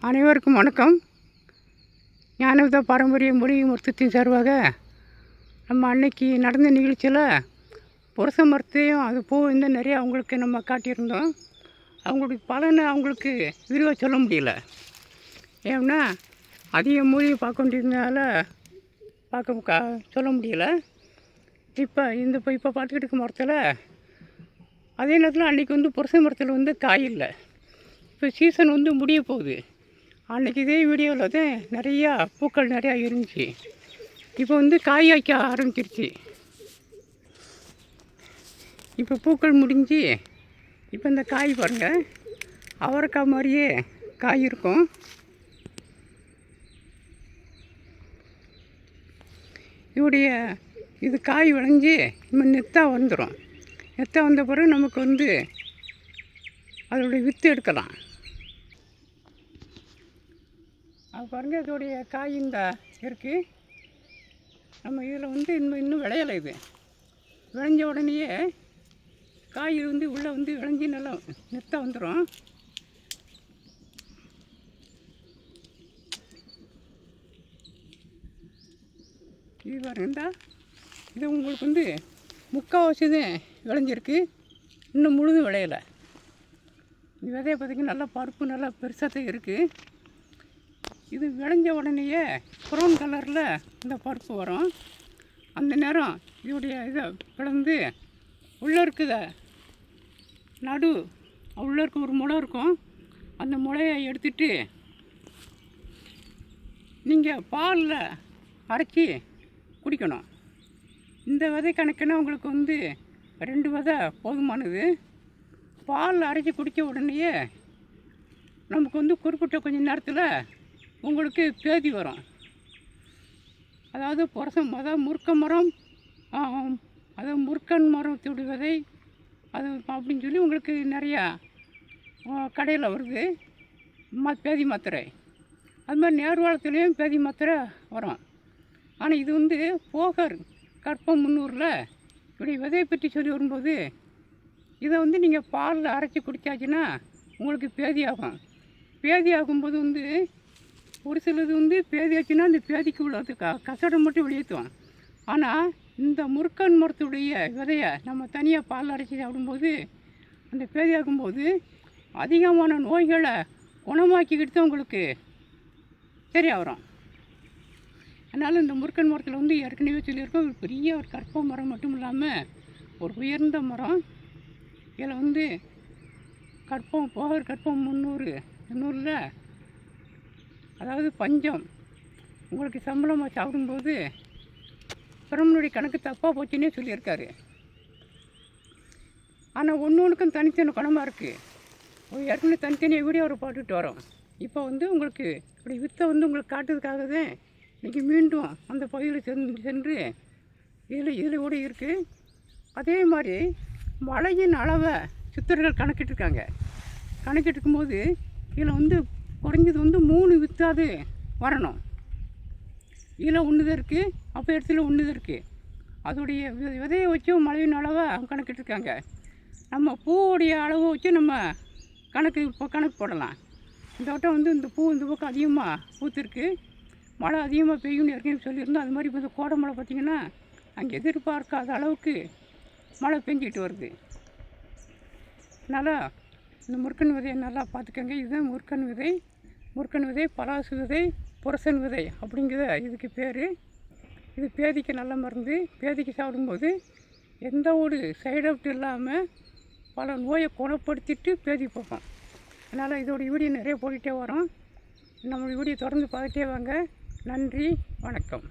அனைவருக்கும் வணக்கம். ஞானவித பாரம்பரிய மொழி மருத்துவத்தின் சார்பாக நம்ம அன்னைக்கு நடந்த நிகழ்ச்சியில் புரச மரத்தையும் அது பூ வந்து நிறையா அவங்களுக்கு நம்ம காட்டியிருந்தோம். அவங்களுடைய பலனை அவங்களுக்கு விரிவாக சொல்ல முடியல. ஏன்னா அதிக மூலிகை பார்க்க வேண்டியதுனால பார்க்க கா சொல்ல முடியல. இப்போ இந்த இப்போ இப்போ பார்த்துக்கிட்டு இருக்க மரத்தில் அதே நேரத்தில் அன்றைக்கி வந்து புரச மரத்தில் வந்து காய் இல்லை. இப்போ சீசன் வந்து முடிய போகுது. அன்றைக்கி இதே வீடியோவில் தான் நிறையா பூக்கள் நிறையா இருந்துச்சு. இப்போ வந்து காய் வைக்க ஆரம்பிச்சிருச்சு. இப்போ பூக்கள் முடிஞ்சு இப்போ இந்த காய் பாருங்கள் அவரைக்காய் மாதிரியே காய் இருக்கும். இதோடைய இது காய் விளைஞ்சி நம்ம நெத்தாக வந்துடும் நெத்தாக வந்த பிறகு நமக்கு வந்து அதோடைய வித்து எடுக்கலாம். பாருங்க இதோடைய காய் இந்த இருக்குது நம்ம இதில் வந்து இன்னும் இன்னும் விளையலை இது. விளைஞ்ச உடனேயே காய் வந்து உள்ளே வந்து விளைஞ்சி நல்லா நெத்தா வந்துடும் இது பாருங்க இந்தா. இது உங்களுக்கு வந்து முக்கால்வாசி தான் விளைஞ்சிருக்கு. இன்னும் முழுதும் விளையலை. இந்த விதையை பார்த்திங்கன்னா நல்லா பருப்பு நல்லா பெருசாக தான் இருக்குது இது விளைஞ்ச உடனேயே ப்ரௌன் கலரில் இந்த பருப்பு வரும். அந்த நேரம் இதோடைய இதை பிளந்து உள்ளே இருக்குத. நடு உள்ளே இருக்க ஒரு முளை இருக்கும். அந்த முளையை எடுத்துட்டு நீங்கள் பாலில் அரைச்சி குடிக்கணும். இந்த விதை கணக்குன்னா உங்களுக்கு வந்து ரெண்டு விதை போதுமானது. பால் அரைச்சி குடித்த உடனேயே நமக்கு வந்து குறிப்பிட்ட கொஞ்ச நேரத்தில் உங்களுக்கு பேதி வரும். அதாவது புரசம் அதாவது முறுக்க மரம் அது அதாவது முறுக்கன் மரத்துடைய விதை அது அப்படின்னு சொல்லி உங்களுக்கு நிறையா கடையில் வருது. ம பேதி மாத்திரை. அது மாதிரி நேர்வாளத்துலேயும் பேதி மாத்திரை வரும். ஆனால் இது வந்து போகர் கற்பம் முன்னூரில் இப்படி விதையை பற்றி சொல்லி வரும்போது இதை வந்து நீங்கள் பாலில் அரைச்சி குடித்தாச்சுன்னா உங்களுக்கு பேதி ஆகும். பேதி ஆகும்போது வந்து ஒரு சிலது வந்து பேதியாச்சுன்னா அந்த பேதிக்கு உள்ளது க கசடம் மட்டும் வெளியேற்றுவோம் ஆனால் இந்த முருக்கன் மரத்துடைய விதையை நம்ம தனியாக பால் அரைச்சி சாப்பிடும்போது அந்த பேதியாக்கும்போது அதிகமான நோய்களை குணமாக்கிக்கிட்டு தான் உங்களுக்கு சரியாக வரும் அதனால் இந்த முருக்கன் மரத்தில் வந்து ஏற்கனவே சொல்லியிருக்கோம் ஒரு பெரிய ஒரு கற்ப மரம் மட்டும் இல்லாமல் ஒரு உயர்ந்த மரம். இதில் வந்து கற்பம் போகர் கற்பம் முந்நூறு முந்நூறில் அதாவது பஞ்சம். உங்களுக்கு சம்பளமாக சாப்பிடும்போது பிரம்மனுடைய கணக்கு தப்பாக போச்சுன்னே சொல்லியிருக்காரு. ஆனால் ஒன்று ஒன்றுக்கும் தனித்தனி குணமாக இருக்குது ஏற்கனவே தனித்தனியாக வீடியோ ஒரு போட்டுட்டு வரோம். இப்போ வந்து உங்களுக்கு இப்படி வித்தை வந்து உங்களுக்கு காட்டுறதுக்காக தான் இன்றைக்கி மீண்டும் அந்த பகுதியில் சென்று சென்று இதில் இதில் கூட இருக்குது அதே மாதிரி மழையின் அளவை சித்தர்கள் கணக்கிட்டுருக்காங்க. கணக்கிட்டுருக்கும்போது இதில் வந்து குறைஞ்சது வந்து மூணு வித்தாவது வரணும். இதில் ஒன்று தான் இருக்குது அப்போ இடத்துல ஒன்று தான் இருக்குது அதோடைய விதையை வச்சும் மழையின் அளவை கணக்கிட்டுருக்காங்க. நம்ம பூவுடைய அளவை வச்சு நம்ம கணக்கு இப்போ கணக்கு போடலாம். இந்த வட்டம் வந்து இந்த பூ இந்த பக்கம் அதிகமாக பூத்திருக்கு. மழை அதிகமாக பெய்யும்னு ஏற்கனவே சொல்லியிருந்தோம். அது மாதிரி இப்போ இந்த கோடை மழை பார்த்திங்கன்னா அங்கே எதிர்பார்க்காத அளவுக்கு மழை பெஞ்சிட்டு வருது. நல்லா இந்த முருக்கன் விதையை நல்லா பார்த்துக்கோங்க. இதுதான் முருக்கன் விதை. முருக்கன் விதை பலாசு விதை புரசன் விதை அப்படிங்கிற இதுக்கு பேர். இது பேதிக்கு நல்ல மருந்து. பேதிக்கு சாப்பிடும்போது எந்த ஒரு சைடு எஃபெக்ட் இல்லாமல் பல நோயை குணப்படுத்திட்டு பேதி போகும். அதனால் இதோட வீடியோ நிறைய போட்டுகிட்டே வரோம். நம்ம வீடியோ தொடர்ந்து பார்த்துட்டே வாங்க. நன்றி வணக்கம்.